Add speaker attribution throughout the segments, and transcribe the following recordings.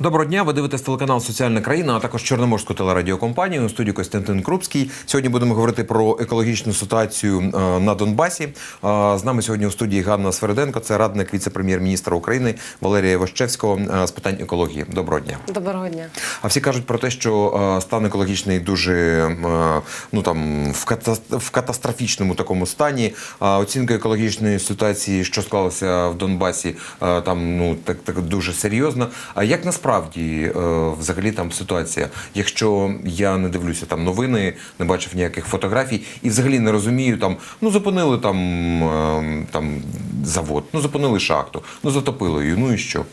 Speaker 1: Доброго дня. Ви дивитесь телеканал Соціальна країна, а також Чорноморську телерадіокомпанію. У студії Костянтин Крупський. Сьогодні будемо говорити про екологічну ситуацію е, на Донбасі. Е, З нами сьогодні у студії Ганна Свериденко, це радник віце-прем'єр-міністра України Валерія Ващевського е, з питань екології. Доброго дня.
Speaker 2: Доброго дня.
Speaker 1: А всі кажуть про те, що стан екологічний дуже ну там в, ката- в катастрофічному такому стані. Оцінка екологічної ситуації, що склалася в Донбасі, там ну так, так дуже серйозно. А як насправді е, взагалі там ситуація? Якщо я не дивлюся там новини, не бачив ніяких фотографій, і взагалі не розумію, там ну зупинили там, е, там завод, ну зупинили шахту, ну затопили її, ну і що?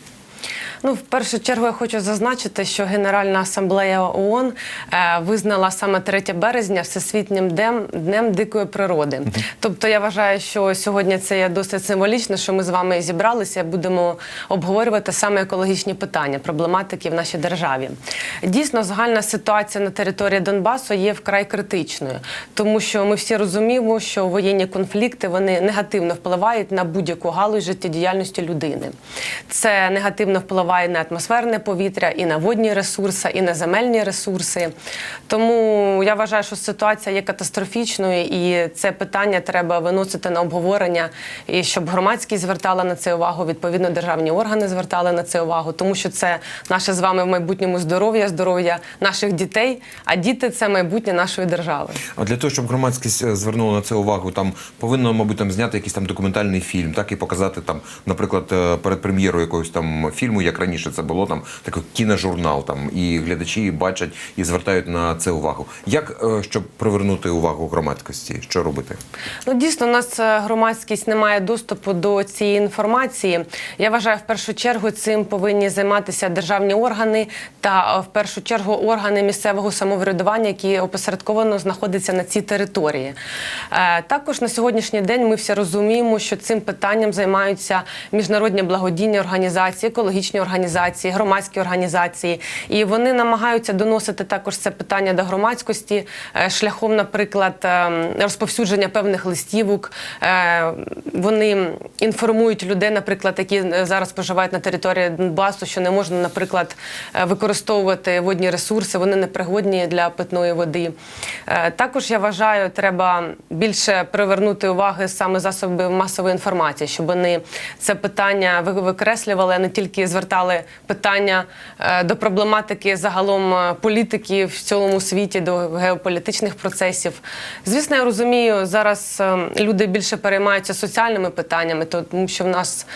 Speaker 2: Ну, в першу чергу я хочу зазначити, що Генеральна асамблея ООН е, визнала саме 3 березня всесвітнім днем, днем дикої природи. Тобто я вважаю, що сьогодні це є досить символічно, що ми з вами зібралися і будемо обговорювати саме екологічні питання, проблематики в нашій державі. Дійсно, загальна ситуація на території Донбасу є вкрай критичною, тому що ми всі розуміємо, що воєнні конфлікти вони негативно впливають на будь-яку галузь життєдіяльності людини. Це негативно впливає на атмосферне повітря, і на водні ресурси, і на земельні ресурси. Тому я вважаю, що ситуація є катастрофічною, і це питання треба виносити на обговорення, і щоб громадськість звертала на це увагу, відповідно, державні органи звертали на це увагу, тому що це наше з вами в майбутньому здоров'я, здоров'я наших дітей. А діти це майбутнє нашої держави.
Speaker 1: А для того, щоб громадськість е, звернула на це увагу, там повинно, мабуть, там зняти якийсь там документальний фільм, так і показати там, наприклад, е, перед прем'єрою якогось там фільму, як раніше це було там такий кіножурнал, там і глядачі бачать і звертають на це увагу. Як е, щоб привернути увагу громадськості, що робити?
Speaker 2: Ну, дійсно, у нас е, громадськість не має доступу до цієї інформації. Я вважаю, в першу чергу цим повинні займатися державні органи та е, в першу чергу органи місцевого самоврядування, які опосередковано знаходяться на цій території. Також на сьогоднішній день ми всі розуміємо, що цим питанням займаються міжнародні благодійні організації, екологічні організації, громадські організації, і вони намагаються доносити також це питання до громадськості е, шляхом, наприклад, е, розповсюдження певних листівок. Е, Вони інформують людей, наприклад, які е, зараз проживають на території Донбасу, що не можна, наприклад, використовувати водні ресурси, вони непригодні для питної води. Також я вважаю, треба більше привернути уваги саме засоби масової інформації, щоб вони це питання ви- викреслювали, а не тільки звертали питання е, до проблематики загалом е, політики в цілому світі, до геополітичних процесів. Звісно, я розумію, зараз е, люди більше переймаються соціальними питаннями, тому що в нас.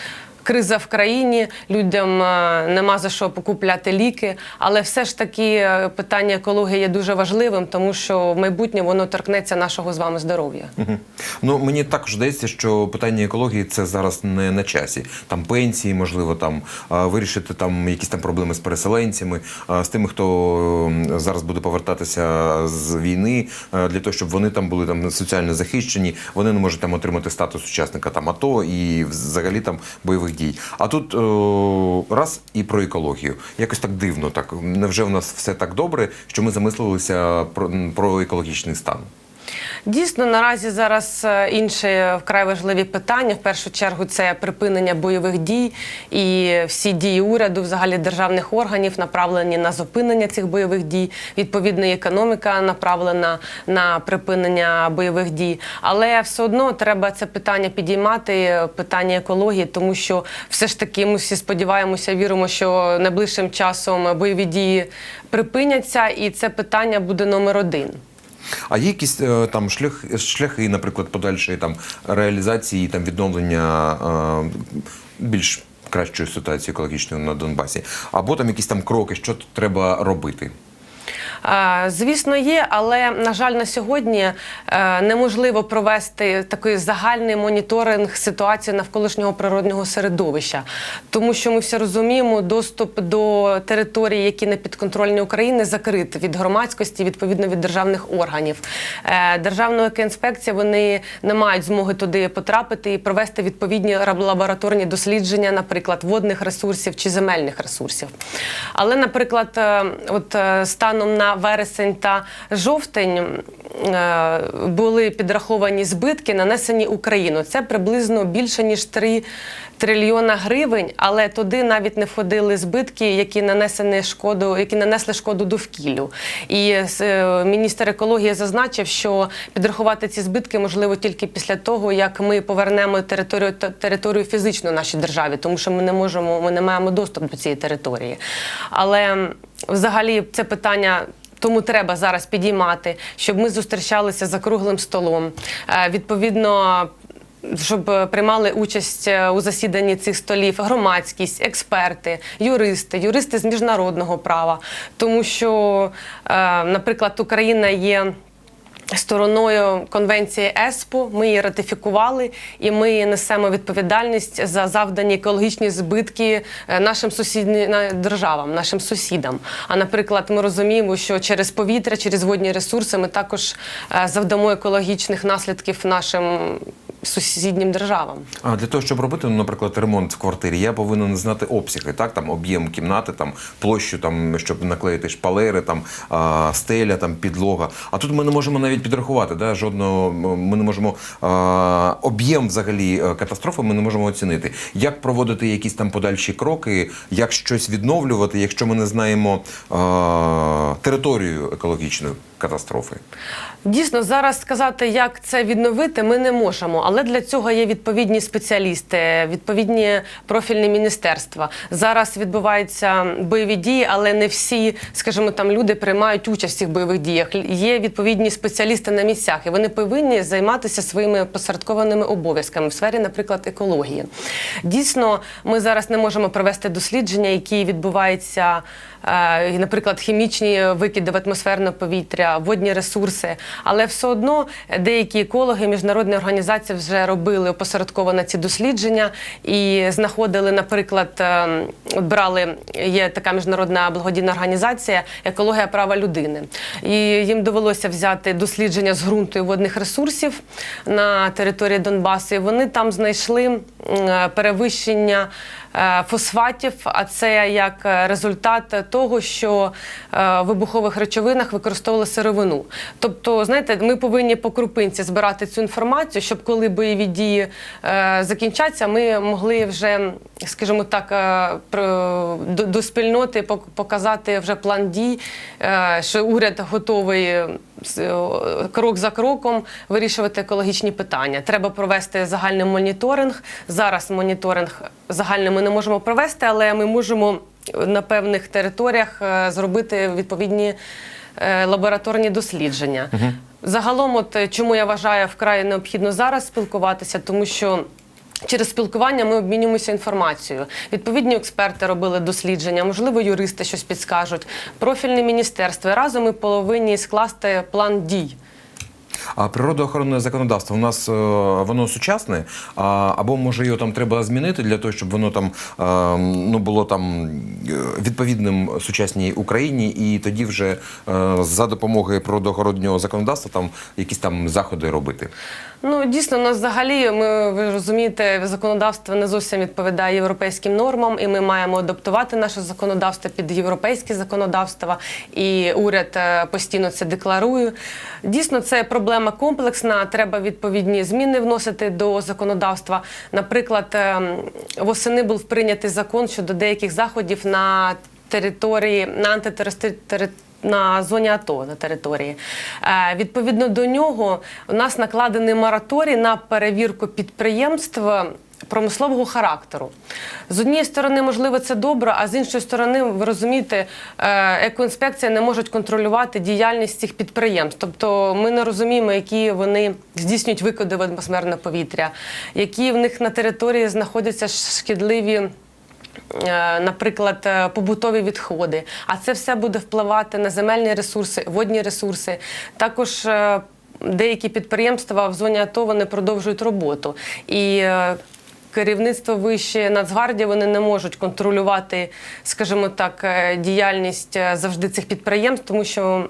Speaker 2: Криза в країні, людям е, нема за що покупляти ліки, але все ж таки е, питання екології є дуже важливим, тому що в майбутньому воно торкнеться нашого з вами здоров'я.
Speaker 1: Мгм. Ну мені також здається, що питання екології це зараз не на часі. Там пенсії, можливо, там вирішити там якісь там проблеми з переселенцями, з тими, хто зараз буде повертатися з війни, для того, щоб вони там були там соціально захищені. Вони не можуть там отримати статус учасника там АТО і взагалі там бойових дій. А тут о, раз і про екологію. Якось так дивно. Так невже в нас все так добре, що ми замислилися про, про екологічний стан?
Speaker 2: Дійсно, наразі зараз е, інші вкрай важливі питання. В першу чергу це припинення бойових дій і всі дії уряду, взагалі державних органів, направлені на зупинення цих бойових дій. Відповідно, економіка направлена на припинення бойових дій. Але все одно треба це питання підіймати, питання екології, тому що все ж таки ми всі сподіваємося, віримо, що найближчим часом бойові дії припиняться, і це питання буде номер один.
Speaker 1: А є якісь е, там шлях, шляхи, наприклад, подальшої там реалізації там відновлення е, більш кращої ситуації екологічної на Донбасі, або там якісь там кроки, що треба робити?
Speaker 2: Звісно, є, але на жаль, на сьогодні е, неможливо провести такий загальний моніторинг ситуації навколишнього природнього середовища, тому що ми всі розуміємо, доступ до території, які не підконтрольні України, закрит від громадськості, відповідно від державних органів. Е, Державна екоінспекція вони не мають змоги туди потрапити і провести відповідні лабораторні дослідження, наприклад, водних ресурсів чи земельних ресурсів. Але, наприклад, е, от станом на вересень та жовтень е, були підраховані збитки, нанесені Україну. Це приблизно більше ніж 3 трильйона гривень, але туди навіть не входили збитки, які нанесені шкоду, які нанесли шкоду довкіллю. І е, міністр екології зазначив, що підрахувати ці збитки можливо тільки після того, як ми повернемо територію те- територію фізично нашій державі, тому що ми не можемо, ми не маємо доступ до цієї території. Але взагалі це питання. Тому треба зараз підіймати, щоб ми зустрічалися за круглим столом. Е, Відповідно, щоб е, приймали участь е, у засіданні цих столів громадськість, експерти, юристи, юристи з міжнародного права. Тому що, наприклад, Україна є. Стороною конвенції ЕСПО ми її ратифікували, і ми несемо відповідальність за завдані екологічні збитки е, нашим сусіднім державам, нашим сусідам. А наприклад, ми розуміємо, що через повітря, через водні ресурси ми також е, завдамо екологічних наслідків нашим сусіднім державам.
Speaker 1: А для того, щоб робити, ну, наприклад, ремонт в квартирі, я повинен знати обсяги, так там об'єм кімнати, там площу, там щоб наклеїти шпалери, там а, стеля, там підлога. А тут ми не можемо навіть підрахувати. Да? Жодного ми не можемо а, об'єм взагалі е, катастрофи. Ми не можемо оцінити. Як проводити якісь там подальші кроки, як щось відновлювати, якщо ми не знаємо а, територію екологічної катастрофи.
Speaker 2: Дійсно, зараз сказати, як це відновити, ми не можемо. Але для цього є відповідні спеціалісти, відповідні профільні міністерства. Зараз відбуваються бойові дії, але не всі, скажімо, там люди приймають участь в цих бойових діях. Є відповідні спеціалісти на місцях, і вони повинні займатися своїми посередкованими обов'язками в сфері, наприклад, екології. Дійсно, ми зараз не можемо провести дослідження, які відбуваються, наприклад, хімічні викиди в атмосферне повітря, водні ресурси. Але все одно деякі екологи, міжнародні організації вже робили опосередковано ці дослідження і знаходили, наприклад, е, от брали є така міжнародна благодійна організація Екологія права людини. І їм довелося взяти дослідження з ґрунту і водних ресурсів на території Донбасу. І вони там знайшли е, перевищення е, фосфатів, а це як е, результат того, що е, в вибухових речовинах використовували сировину. Тобто, знаєте, ми повинні по крупинці збирати цю інформацію, щоб коли бойові дії е, закінчаться, ми могли вже, скажімо так, е, до, спільноти показати вже план дій, е, що уряд готовий. Е, е, Крок за кроком вирішувати екологічні питання. Треба провести загальний моніторинг. Зараз моніторинг загальний ми не можемо провести, але ми можемо на певних територіях е, зробити відповідні е, лабораторні дослідження. Загалом, от е, чому я вважаю вкрай необхідно зараз спілкуватися, тому що. Через спілкування ми обмінюємося інформацією. Відповідні експерти робили дослідження, можливо, юристи щось підскажуть. Профільне міністерство. Разом ми повинні скласти план дій.
Speaker 1: А природоохоронне законодавство у нас е, воно сучасне, або може його там треба змінити для того, щоб воно там е, ну було там е, відповідним сучасній Україні, і тоді вже за допомогою природоохоронного законодавства там якісь там заходи робити.
Speaker 2: Ну дійсно, у нас взагалі ми ви розумієте, законодавство не зовсім відповідає європейським нормам, і ми маємо адаптувати наше законодавство під європейське законодавство. І уряд е, постійно це декларує. Дійсно, це проблема комплексна. Треба відповідні зміни вносити до законодавства. Наприклад, е, восени був прийнятий закон щодо деяких заходів на території на антитерористи на зоні АТО на території. Е, відповідно до нього у нас накладений мораторій на перевірку підприємств. Промислового характеру з однієї сторони, можливо, це добре, а з іншої сторони, ви розумієте, е, екоінспекція не може контролювати діяльність цих підприємств. Тобто ми не розуміємо, які вони здійснюють викиди в атмосферне повітря, які в них на території знаходяться шкідливі наприклад, е, побутові відходи. А це все буде впливати на земельні ресурси, водні ресурси. Також е, деякі підприємства в зоні АТО вони продовжують роботу. І е, керівництво вище Нацгвардії вони не можуть контролювати, скажімо так, е, діяльність е, завжди цих підприємств, тому що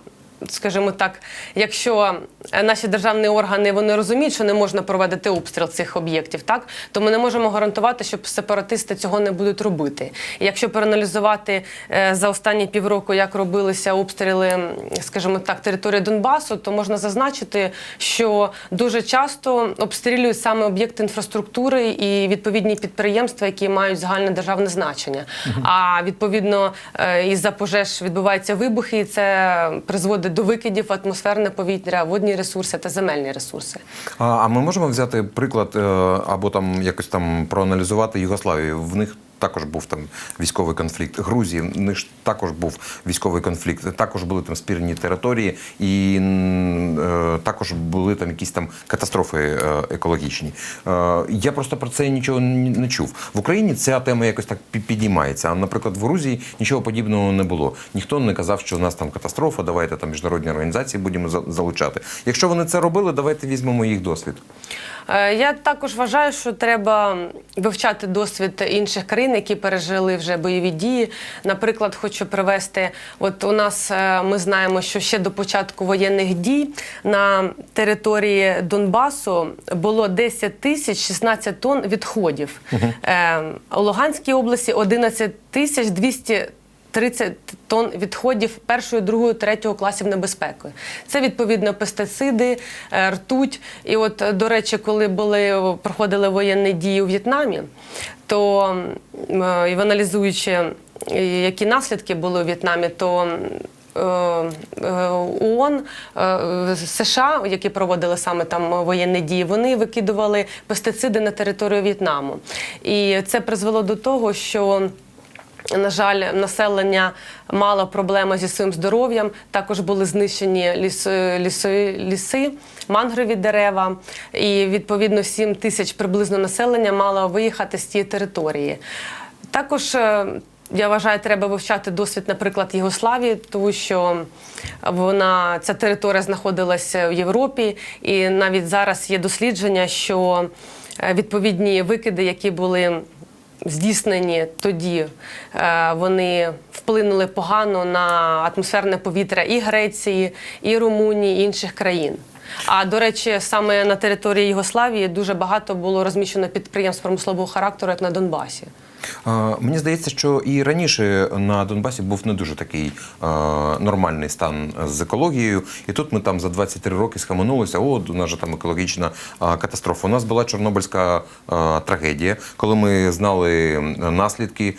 Speaker 2: скажімо так, якщо е, наші державні органи вони розуміють, що не можна проводити обстріл цих об'єктів, так то ми не можемо гарантувати, що сепаратисти цього не будуть робити. І якщо проаналізувати е, за останні півроку, як робилися обстріли, скажімо так, території Донбасу, то можна зазначити, що дуже часто обстрілюють саме об'єкти інфраструктури і відповідні підприємства, які мають загальне державне значення. А відповідно е, із-за пожеж відбуваються вибухи, і це призводить до викидів атмосферне повітря, водні ресурси та земельні ресурси.
Speaker 1: А, а ми можемо взяти приклад е, або там якось там проаналізувати Югославію. В них також був там військовий конфлікт. Грузії в них також був військовий конфлікт. Також були там спірні території, і е, також були там якісь там катастрофи е, екологічні. Е, я просто про це нічого не чув. В Україні ця тема якось так пі- підіймається. А наприклад, в Грузії нічого подібного не було. Ніхто не казав, що у нас там катастрофа. Давайте там міжнародні організації будемо залучати. Якщо вони це робили, давайте візьмемо їх досвід.
Speaker 2: Е, Я також вважаю, що треба вивчати досвід інших країн, які пережили вже бойові дії. Наприклад, хочу привести: от у нас е, ми знаємо, що ще до початку воєнних дій на території Донбасу було 10 тисяч 16 тонн відходів. Е, У Луганській області 11 тисяч 200 30 тонн відходів першої, другої, третього класів небезпеки. Це відповідно пестициди, е, ртуть. І от, до речі, коли були проходили воєнні дії у В'єтнамі, то е, і аналізуючи, е, які наслідки були у В'єтнамі, то ООН, США, які проводили саме там воєнні дії, вони викидували пестициди на територію В'єтнаму. І це призвело до того, що на жаль, населення мало проблеми зі своїм здоров'ям. Також були знищені ліси, ліси, ліси мангрові дерева, і відповідно 7 тисяч приблизно населення мало виїхати з цієї території. Також е, я вважаю, треба вивчати досвід, наприклад, Єгославії, тому що вона ця територія знаходилася в Європі, і навіть зараз є дослідження, що е, відповідні викиди, які були здійснені тоді, е, вони вплинули погано на атмосферне повітря і Греції, і Румунії, і інших країн. А до речі, саме на території Єгославії дуже багато було розміщено підприємств промислового характеру, як на Донбасі.
Speaker 1: Мені здається, що і раніше на Донбасі був не дуже такий нормальний стан з екологією. І тут ми там за 23 роки схаменулися. О, у нас же там екологічна катастрофа. У нас була Чорнобильська трагедія, коли ми знали наслідки,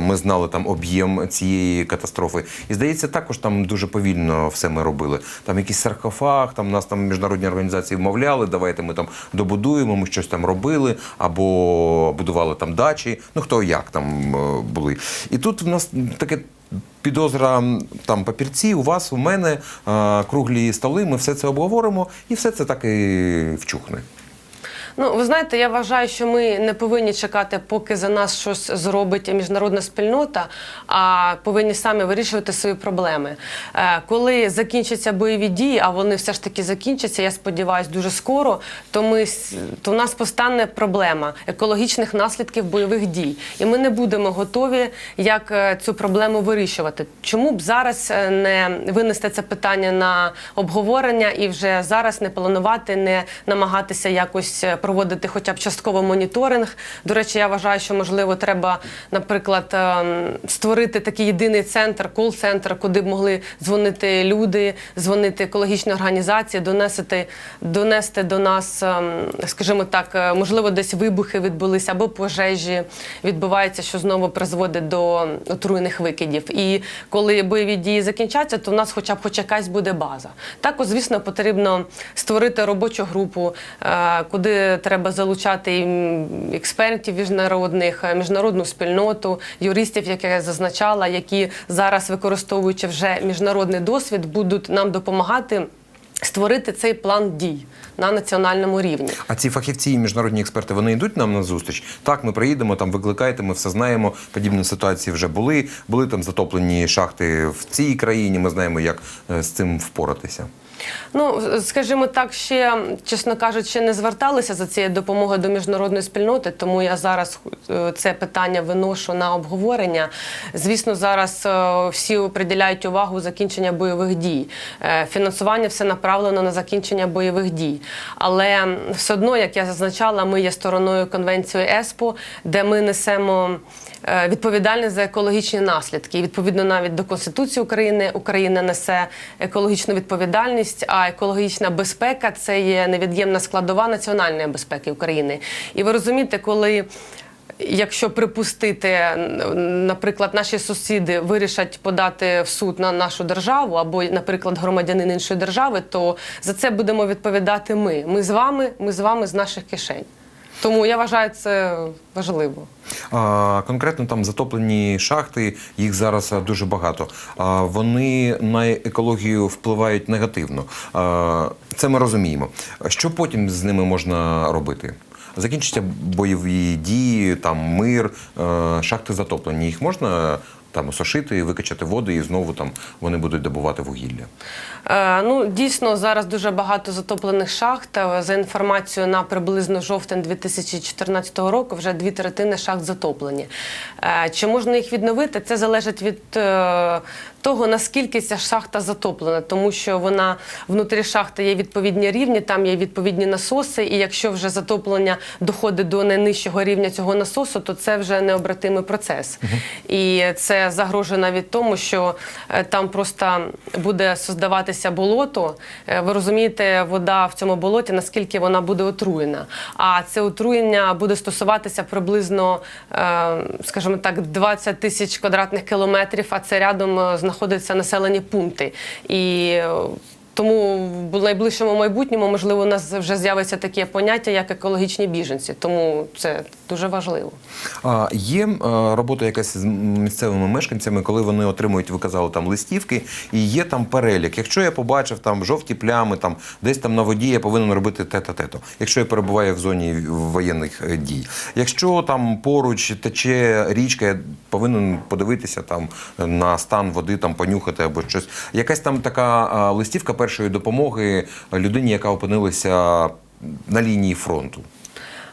Speaker 1: ми знали там об'єм цієї катастрофи. І здається, також там дуже повільно все ми робили. Там якийсь саркофаг, там нас там міжнародні організації вмовляли, давайте ми там добудуємо, ми щось там робили, або будували там дачі. Ну хто як там е, були. І тут в нас таке. Підозра там папірці, у вас, у мене е, круглі столи. Ми все це обговоримо, і все це так і вчухне.
Speaker 2: Ну, ви знаєте, я вважаю, що ми не повинні чекати, поки за нас щось зробить міжнародна спільнота, а повинні самі вирішувати свої проблеми. Е, Коли закінчаться бойові дії, а вони все ж таки закінчаться, я сподіваюся, дуже скоро, то ми то в нас постане проблема екологічних наслідків бойових дій, і ми не будемо готові як е, цю проблему вирішувати. Чому б зараз е, не винести це питання на обговорення і вже зараз не планувати, не намагатися якось проводити хоча б частково моніторинг. До речі, я вважаю, що можливо треба, наприклад, ем, створити такий єдиний центр, кол-центр, куди б могли дзвонити люди, дзвонити екологічні організації, донести, донести до нас, ем, скажімо так, е, можливо, десь вибухи відбулися або пожежі відбуваються, що знову призводить до отруйних викидів. І коли бойові дії закінчаться, то в нас хоча б хоч якась буде база. Також, звісно, потрібно створити робочу групу, е, куди треба залучати експертів міжнародних, е, міжнародну спільноту, юристів, як я зазначала, які зараз, використовуючи вже міжнародний досвід, будуть нам допомагати. Створити цей план дій на національному рівні.
Speaker 1: А ці фахівці і міжнародні експерти вони йдуть нам на зустріч. Так, ми приїдемо, там викликайте, ми все знаємо. Подібні ситуації вже були. Були там затоплені шахти в цій країні. Ми знаємо, як е, з цим впоратися.
Speaker 2: Ну, скажімо так, ще, чесно кажучи, не зверталися за цією допомогою до міжнародної спільноти, тому я зараз е, це питання виношу на обговорення. Звісно, зараз е, всі приділяють увагу закінчення бойових дій. Е, Фінансування все направлено на закінчення бойових дій. Але все одно, як я зазначала, ми є стороною конвенції ЕСПО, де ми несемо відповідальність за екологічні наслідки. І відповідно навіть до Конституції України Україна несе екологічну відповідальність, а екологічна безпека це є невід'ємна складова національної безпеки України. І ви розумієте, коли. Якщо припустити, наприклад, наші сусіди вирішать подати в суд на нашу державу або, наприклад, громадянин іншої держави, то за це будемо відповідати ми. Ми з вами, ми з вами з наших кишень. Тому я вважаю це важливо.
Speaker 1: А, конкретно там затоплені шахти, їх зараз дуже багато. А, вони на екологію впливають негативно. А, це ми розуміємо. Що потім з ними можна робити? Закінчаться бойові дії, там мир, е, шахти затоплені. Їх можна там осушити, викачати воду, і знову там вони будуть добувати вугілля.
Speaker 2: Е, ну, дійсно, зараз дуже багато затоплених шахт. За інформацією на приблизно жовтень 2014 року вже дві третини шахт затоплені. Е, чи можна їх відновити? Це залежить від е, того, наскільки ця шахта затоплена, тому що вона внутрі шахти є відповідні рівні, там є відповідні насоси, і якщо вже затоплення доходить до найнижчого рівня цього насосу, то це вже необратимий процес. І це загрожує навіть тому, що е, там просто буде создаватися болото. Е, Ви розумієте, вода в цьому болоті, наскільки вона буде отруєна. А це отруєння буде стосуватися приблизно, е, скажімо так, 20 тисяч квадратних кілометрів, а це рядом е, знаходяться населені пункти. І е, тому в найближчому майбутньому, можливо, у нас вже з'явиться таке поняття, як екологічні біженці. Тому це дуже важливо.
Speaker 1: А є е, робота якась з місцевими мешканцями, коли вони отримують, ви казали, там листівки, і є там перелік. Якщо я побачив там жовті плями, там десь там на воді я повинен робити те-то, те-то. Якщо я перебуваю в зоні воєнних е, дій. Якщо там поруч тече річка, я повинен подивитися там на стан води, там понюхати або щось. Якась там така е, листівка першої допомоги людині, яка опинилася на лінії фронту.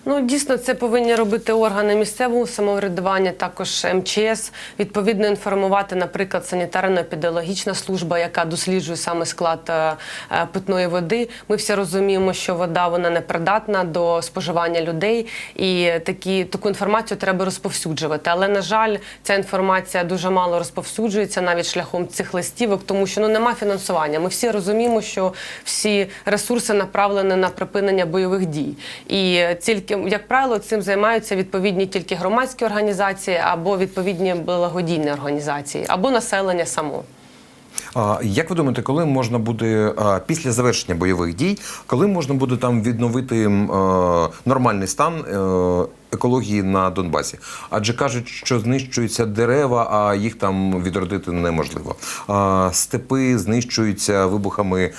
Speaker 2: Ну, дійсно, це повинні робити органи місцевого самоврядування, також МЧС, відповідно інформувати, наприклад, санітарно-епідеміологічна служба, яка досліджує саме склад е, е, питної води. Ми всі розуміємо, що вода вона непридатна до споживання людей, і такі таку інформацію треба розповсюджувати. Але на жаль, ця інформація дуже мало розповсюджується навіть шляхом цих листівок, тому що ну нема фінансування. Ми всі розуміємо, що всі ресурси направлені на припинення бойових дій, і тільки як правило цим займаються відповідні тільки громадські організації або відповідні благодійні організації, або населення само.
Speaker 1: Як ви думаєте, коли можна буде після завершення бойових дій, коли можна буде там відновити нормальний стан е, екології на Донбасі? Адже кажуть, що знищуються дерева, а їх там відродити неможливо. Степи знищуються вибухами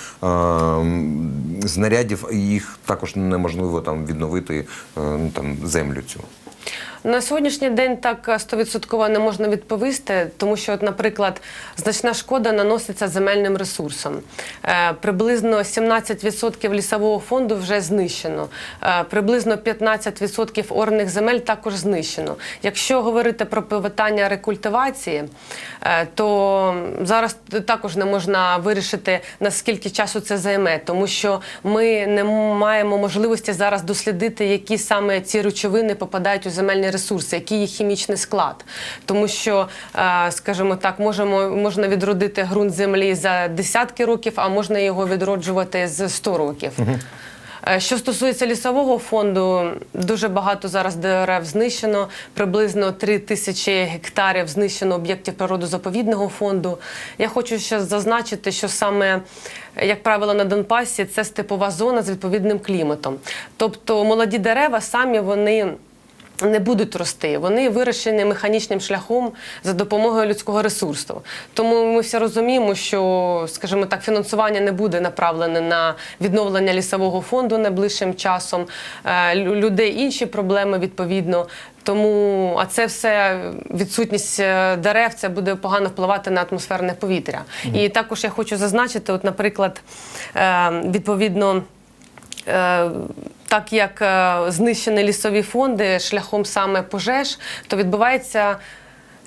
Speaker 1: знарядів, і їх також неможливо там відновити е, ну, там землю цю.
Speaker 2: На сьогоднішній день так стовідсотково не можна відповісти, тому що, от, наприклад, значна шкода наноситься земельним ресурсом. Е, приблизно 17% лісового фонду вже знищено, е, приблизно 15% орних земель також знищено. Якщо говорити про питання рекультивації, е, то зараз також не можна вирішити, наскільки часу це займе, тому що ми не маємо можливості зараз дослідити, які саме ці речовини попадають у земельні ресурси, який їх хімічний склад. Тому що, е, скажімо так, можемо можна відродити ґрунт землі за десятки років, а можна його відроджувати з 100 років. Е, Що стосується лісового фонду, дуже багато зараз дерев знищено. Приблизно 3 тисячі гектарів знищено об'єктів природозаповідного фонду. Я хочу ще зазначити, що саме, як правило, на Донбасі це степова зона з відповідним кліматом. Тобто молоді дерева самі вони. Не будуть рости, вони вирощені механічним шляхом за допомогою людського ресурсу. Тому ми всі розуміємо, що, скажімо так, фінансування не буде направлене на відновлення лісового фонду найближчим часом. Е, Людей інші проблеми відповідно. Тому, а це все відсутність е, дерев, це буде погано впливати на атмосферне повітря. І також я хочу зазначити, от, наприклад, е, відповідно. Так як е, знищені лісові фонди шляхом саме пожеж, то відбувається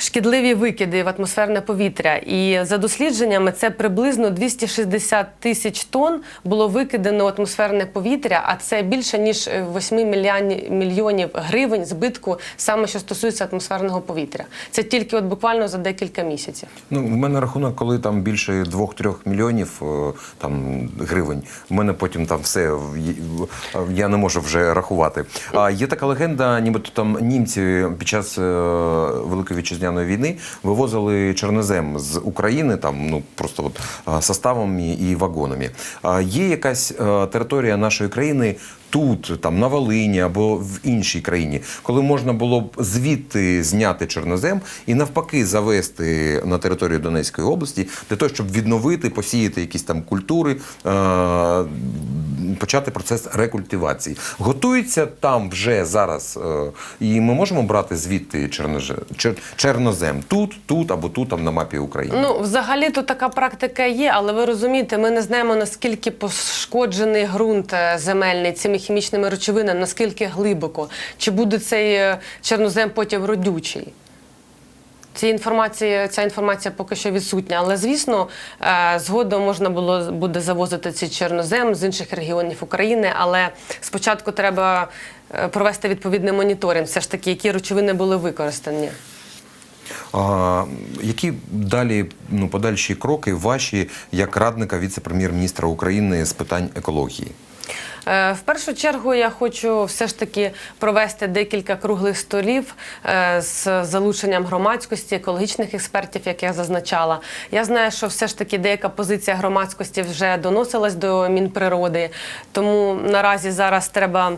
Speaker 2: шкідливі викиди в атмосферне повітря. І за дослідженнями це приблизно 260 тисяч тонн було викидено в атмосферне повітря, а це більше ніж 8 мільйонів- мільйонів гривень збитку саме що стосується атмосферного повітря. Це тільки от буквально за декілька місяців.
Speaker 1: Ну, в мене рахунок, коли там більше 2-3 мільйонів е, там, гривень. В мене потім там все я не можу вже рахувати. А є така легенда, нібито там німці під час е, Великої вітчизняної війни вивозили чорнозем з України, там ну просто от составами і, вагонами. Є якась е, територія нашої країни. Тут, там на Волині або в іншій країні, коли можна було б звідти зняти чорнозем і навпаки завести на територію Донецької області для того, щоб відновити, посіяти якісь там культури, е- почати процес рекультивації. Готується там вже зараз, е- і ми можемо брати звідти чорнозем тут, тут або тут, там на мапі України.
Speaker 2: Ну, взагалі то така практика є, але ви розумієте, ми не знаємо наскільки пошкоджений ґрунт е, земельний цими хімічними речовинами, наскільки глибоко, чи буде цей е, чорнозем потім родючий. Ці інформації, ця інформація поки що відсутня, але звісно, е, згодом можна було буде завозити цей чорнозем з інших регіонів України. Але спочатку треба е, провести відповідний моніторинг, все ж таки, які речовини були використані.
Speaker 1: А, які далі ну, подальші кроки ваші як радника віце-прем'єр-міністра України з питань екології?
Speaker 2: Е, В першу чергу я хочу все ж таки провести декілька круглих столів е, з залученням громадськості, екологічних експертів, як я зазначала. Я знаю, що все ж таки деяка позиція громадськості вже доносилась до Мінприроди, тому наразі зараз треба.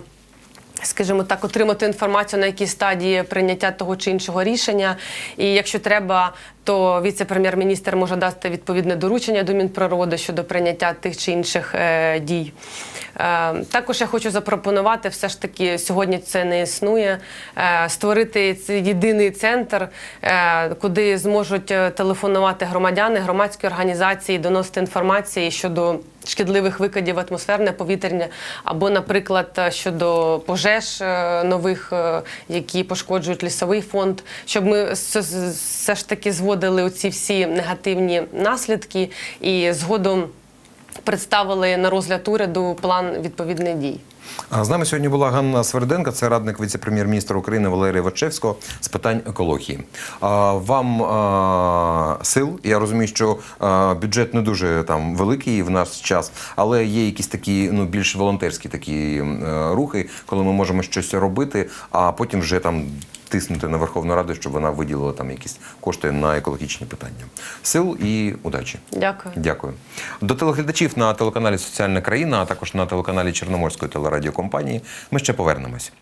Speaker 2: Скажімо так, отримати інформацію на якій стадії прийняття того чи іншого рішення. І якщо треба, то віце-прем'єр-міністр може дати відповідне доручення до Мінприроди щодо прийняття тих чи інших е, дій. Е, також я хочу запропонувати, все ж таки сьогодні це не існує. е, створити цей єдиний центр, е, куди зможуть е, телефонувати громадяни, громадські організації, доносити інформації щодо шкідливих викидів в атмосферне повітря, або, наприклад, е, щодо пожеж е, нових, е, які пошкоджують лісовий фонд, щоб ми все ж таки зводили оці всі негативні наслідки і згодом представили на розгляд уряду план відповідних дій.
Speaker 1: А З нами сьогодні була Ганна Сверденка, це радник віце-прем'єр-міністра України Валерія Вачевського з питань екології. А, Вам а, сил. Я розумію, що а, бюджет не дуже там великий в наш час, але є якісь такі ну більш волонтерські такі м, е, рухи, коли ми можемо щось робити, а потім вже там. Тиснути на Верховну Раду, щоб вона виділила там якісь кошти на екологічні питання. Сил і удачі.
Speaker 2: Дякую.
Speaker 1: Дякую. До телеглядачів на телеканалі Соціальна країна, а також на телеканалі Чорноморської телерадіокомпанії. Ми ще повернемось.